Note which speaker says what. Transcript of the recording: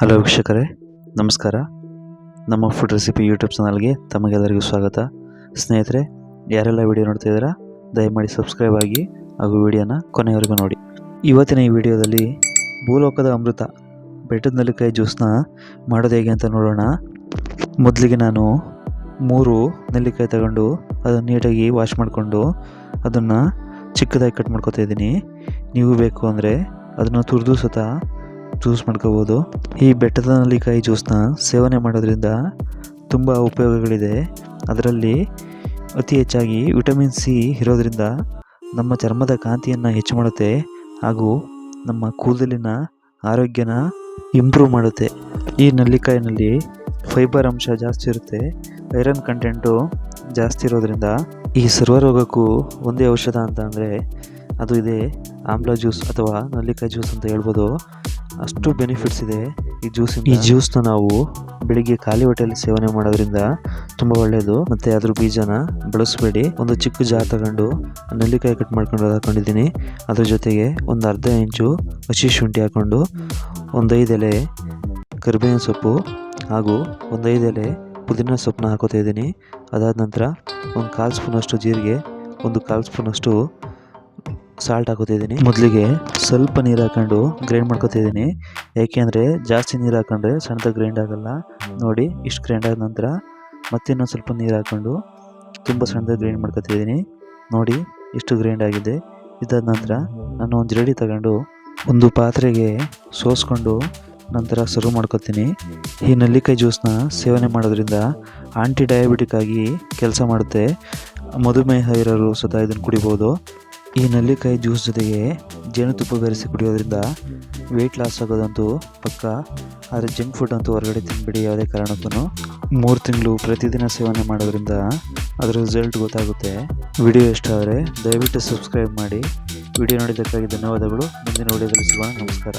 Speaker 1: Hello ವೀಕ್ಷಕರೇ, ನಮಸ್ಕಾರ. ನಮ್ಮ ಫುಡ್ ರೆಸಿಪಿ ಯೂಟ್ಯೂಬ್ ಚಾನಲ್ಗೆ ತಮಗೆಲ್ಲರಿಗೂ ಸ್ವಾಗತ. ಸ್ನೇಹಿತರೆ, ಯಾರೆಲ್ಲ ವಿಡಿಯೋ ನೋಡ್ತಾ ಇದ್ದೀರಾ, ದಯಮಾಡಿ ಸಬ್ಸ್ಕ್ರೈಬ್ ಆಗಿ ಹಾಗೂ ವಿಡಿಯೋನ ಕೊನೆಯವರೆಗೂ ನೋಡಿ. ಇವತ್ತಿನ ಈ ವಿಡಿಯೋದಲ್ಲಿ ಭೂಲೋಕದ ಅಮೃತ, ಬೆಟ್ಟದ ನೆಲ್ಲಿಕಾಯಿ ಜ್ಯೂಸ್ನ ಮಾಡೋದು ಹೇಗೆ ಅಂತ ನೋಡೋಣ. ಮೊದಲಿಗೆ ನಾನು ಮೂರು ನೆಲ್ಲಿಕಾಯಿ ತಗೊಂಡು ಅದನ್ನು ನೀಟಾಗಿ ವಾಶ್ ಮಾಡಿಕೊಂಡು ಅದನ್ನು ಚಿಕ್ಕದಾಗಿ ಕಟ್ ಮಾಡ್ಕೊತಾ ಇದ್ದೀನಿ. ನೀವು ಬೇಕು ಅಂದರೆ ಅದನ್ನು ತುರಿದು ಸತ ಜ್ಯೂಸ್ ಮಾಡ್ಕೋಬೋದು. ಈ ಬೆಟ್ಟದ ನಲ್ಲಿಕಾಯಿ ಜ್ಯೂಸ್ನ ಸೇವನೆ ಮಾಡೋದ್ರಿಂದ ತುಂಬ ಉಪಯೋಗಗಳಿದೆ. ಅದರಲ್ಲಿ ಅತಿ ಹೆಚ್ಚಾಗಿ ವಿಟಮಿನ್ ಸಿ ಇರೋದ್ರಿಂದ ನಮ್ಮ ಚರ್ಮದ ಕಾಂತಿಯನ್ನು ಹೆಚ್ಚು ಮಾಡುತ್ತೆ ಹಾಗೂ ನಮ್ಮ ಕೂದಲಿನ ಆರೋಗ್ಯನ ಇಂಪ್ರೂವ್ ಮಾಡುತ್ತೆ. ಈ ನಲ್ಲಿಕಾಯಿನಲ್ಲಿ ಫೈಬರ್ ಅಂಶ ಜಾಸ್ತಿ ಇರುತ್ತೆ. ಐರನ್ ಕಂಟೆಂಟು ಜಾಸ್ತಿ ಇರೋದ್ರಿಂದ ಈ ಸರ್ವರೋಗಕ್ಕೂ ಒಂದೇ ಔಷಧ ಅಂತ ಅಂದರೆ ಅದು ಇದೆ ಆಮ್ಲ ಜ್ಯೂಸ್ ಅಥವಾ ನಲ್ಲಿಕಾಯಿ ಜ್ಯೂಸ್ ಅಂತ ಹೇಳ್ಬೋದು. ಅಷ್ಟು ಬೆನಿಫಿಟ್ಸ್ ಇದೆ ಈ ಜ್ಯೂಸ್ ಈ ಜ್ಯೂಸ್ನ ನಾವು ಬೆಳಿಗ್ಗೆ ಖಾಲಿ ಹೊಟ್ಟೆಯಲ್ಲಿ ಸೇವನೆ ಮಾಡೋದ್ರಿಂದ ತುಂಬ ಒಳ್ಳೆಯದು ಮತ್ತು ಅದ್ರ ಬೀಜನ ಬಳಸಬೇಡಿ. ಒಂದು ಚಿಕ್ಕ ಜಾರ್ ತಗೊಂಡು ನೆಲ್ಲಿಕಾಯಿ ಕಟ್ ಮಾಡ್ಕೊಂಡು ಹಾಕೊಂಡಿದ್ದೀನಿ. ಅದ್ರ ಜೊತೆಗೆ ಒಂದು ಅರ್ಧ ಇಂಚು ಹಸಿ ಶುಂಠಿ ಹಾಕ್ಕೊಂಡು ಒಂದು ಐದು ಎಲೆ ಕರಿಬೇವಿನ ಸೊಪ್ಪು ಹಾಗೂ ಒಂದೈದು ಎಲೆ ಪುದೀನ ಸೊಪ್ಪನ್ನ ಹಾಕೋತಾ ಇದ್ದೀನಿ. ಅದಾದ ನಂತರ ಒಂದು ಕಾಲು ಸ್ಪೂನಷ್ಟು ಜೀರಿಗೆ, ಒಂದು ಕಾಲು ಸ್ಪೂನಷ್ಟು ಸಾಲ್ಟ್ ಹಾಕೋತಿದ್ದೀನಿ ಮೊದಲಿಗೆ ಸ್ವಲ್ಪ ನೀರು ಹಾಕೊಂಡು ಗ್ರೈಂಡ್ ಮಾಡ್ಕೊತಿದ್ದೀನಿ. ಏಕೆಂದರೆ ಜಾಸ್ತಿ ನೀರು ಹಾಕೊಂಡ್ರೆ ಸಣ್ಣದಾಗಿ ಗ್ರೈಂಡ್ ಆಗೋಲ್ಲ. ನೋಡಿ, ಇಷ್ಟು ಗ್ರೈಂಡ್ ಆದ ನಂತರ ಮತ್ತೆ ಇನ್ನೊಂದು ಸ್ವಲ್ಪ ನೀರು ಹಾಕೊಂಡು ತುಂಬ ಸಣ್ಣದಾಗಿ ಗ್ರೈಂಡ್ ಮಾಡ್ಕೊತಿದ್ದೀನಿ. ನೋಡಿ, ಇಷ್ಟು ಗ್ರೈಂಡ್ ಆಗಿದೆ. ಇದಾದ ನಂತರ ನಾನು ಒಂದು ಜಿರಡಿ ತಗೊಂಡು ಒಂದು ಪಾತ್ರೆಗೆ ಸೋಸ್ಕೊಂಡು ನಂತರ ಸರ್ವ್ ಮಾಡ್ಕೊತೀನಿ. ಈ ನಲ್ಲಿಕಾಯಿ ಜ್ಯೂಸ್ನ ಸೇವನೆ ಮಾಡೋದ್ರಿಂದ ಆಂಟಿ ಡಯಾಬಿಟಿಕ್ ಆಗಿ ಕೆಲಸ ಮಾಡುತ್ತೆ. ಮಧುಮೇಹ ಇರೋರು ಸದಾ ಇದನ್ನು ಕುಡಿಬೋದು. ಈ ನೆಲ್ಲಿಕಾಯಿ ಜ್ಯೂಸ್ ಜೊತೆಗೆ ಜೇನುತುಪ್ಪ ಬೆರೆಸಿ ಕುಡಿಯೋದ್ರಿಂದ ವೆಯ್ಟ್ ಲಾಸ್ ಆಗೋದಂತೂ ಪಕ್ಕ, ಆದರೆ ಜಂಕ್ ಫುಡ್ ಅಂತೂ ಹೊರಗಡೆ ತಿನ್ಬಿಡಿ ಯಾವುದೇ ಕಾರಣಕ್ಕೂ ಮೂರು ತಿಂಗಳು ಪ್ರತಿದಿನ ಸೇವನೆ ಮಾಡೋದ್ರಿಂದ ಅದರ ರಿಸಲ್ಟ್ ಗೊತ್ತಾಗುತ್ತೆ. ವಿಡಿಯೋ ಇಷ್ಟ ಆದರೆ ದಯವಿಟ್ಟು ಸಬ್ಸ್ಕ್ರೈಬ್ ಮಾಡಿ. ವಿಡಿಯೋ ನೋಡಿದ್ದಕ್ಕಾಗಿ ಧನ್ಯವಾದಗಳು. ಮುಂದಿನ ವಿಡಿಯೋದಲ್ಲಿ ಸಿಗೋಣ. ನಮಸ್ಕಾರ.